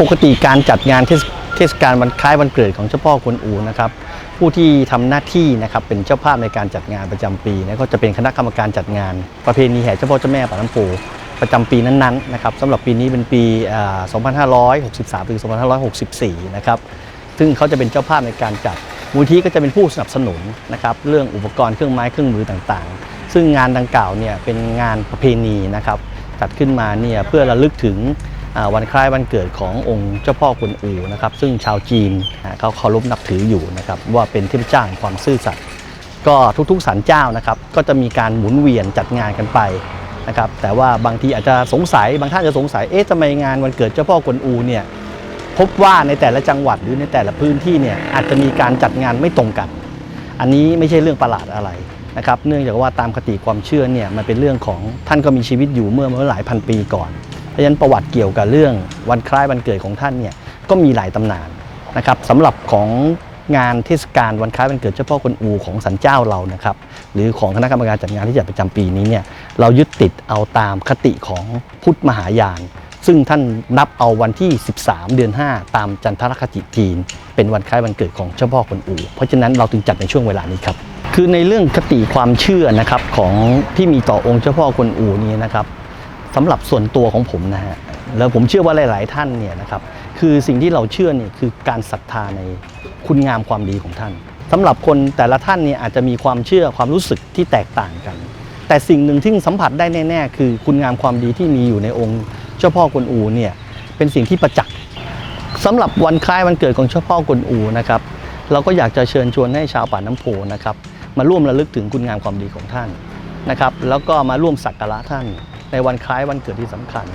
ปกติการจัดงานเทศกาลวันคล้ายวันเกิดของเจ้าพ่อกวนอูนะครับผู้ที่ทำหน้าที่นะครับเป็นเจ้าภาพในการจัดงานประจำปีนะก็จะเป็นคณะกรรมการจัดงาน ประเพณีแห่เจ้าพ่อเจ้าแม่ป่าน้ำโพประจำปีนั้นๆนะครับสำหรับปีนี้เป็นปี 2563 ถึง 2564 นะครับซึ่งเขาจะเป็นเจ้าภาพในการจัดมูลที่ก็จะเป็นผู้สนับสนุนนะครับเรื่องอุปกรณ์เครื่องไม้เครื่องมือต่างๆ ซึ่งงานดังกล่าวเนี่ยเป็นงานประเพณีนะครับจัดขึ้นมาเนี่ยเพื่อระลึกถึง วันคล้ายวันเกิดขององค์เจ้าพ่อกวนอูนะครับซึ่งชาวจีนเขาเคารพนับถืออยู่นะครับว่าเป็นเทพเจ้าแห่งความซื่อสัตย์ก็ทุกๆศาลเจ้านะครับก็จะมีการหมุนเวียนจัดงานกันไปนะครับแต่ว่าบางทีอาจจะสงสัยบางท่านจะสงสัยเอ๊ะทำไมงานวันเกิดเจ้าพ่อกวนอูเนี่ยพบว่าในแต่ละจังหวัดหรือในแต่ละพื้นที่เนี่ยอาจจะมีการจัดงานไม่ตรงกัน อันนี้ไม่ใช่เรื่องประหลาดอะไรนะครับเนื่องจากว่าตามคติความเชื่อเนี่ยมันเป็นเรื่องของท่านก็มีชีวิตอยู่เมื่อเมื่อหลายพันปีก่อน เพราะฉะนั้นประวัติเกี่ยวกับเรื่องวันคล้ายวันเกิดของท่านเนี่ยก็มีหลายตำนานนะครับสำหรับของงานเทศกาลวันคล้ายวันเกิดเจ้าพ่อกวนอูของสันเจ้าเรานะครับหรือของคณะกรรมการจัดงานที่จัดประจำปีนี้เนี่ยเรายึดติดเอาตามคติของพุทธมหายาน ซึ่งท่านนับเอาวันที่ 13 เดือน 5 ตามจันทรคติจีน เป็นวันคล้ายวันเกิดของเจ้าพ่อกวนอูเพราะฉะนั้นเราถึงจัดในช่วงเวลานี้ครับคือในเรื่องคติความเชื่อนะครับของที่มีต่อองค์เจ้าพ่อกวนอูนี้นะครับ สำหรับส่วนตัวของผมนะฮะแล้วผมเชื่อว่าหลาย ๆ ท่านเนี่ยนะครับคือสิ่งที่เราเชื่อเนี่ยคือการศรัทธาในคุณงามความดีของท่านสำหรับคนแต่ละท่านเนี่ยอาจจะมีความเชื่อความรู้สึกที่แตกต่างกัน แต่สิ่งหนึ่งที่สัมผัสได้แน่ ๆ คือคุณงามความดีที่มีอยู่ในองค์เจ้าพ่อกวนอูเนี่ยเป็นสิ่งที่ประจักษ์สำหรับวันคล้ายวันเกิดของเจ้าพ่อกวนอูนะครับเราก็อยากจะเชิญชวนให้ชาวป่าน้ำโพนะครับมาร่วมระลึกถึงคุณงามความดีของท่านนะครับแล้วก็มาร่วมสักการะท่าน ในวันคล้ายวันเกิดที่สำคัญ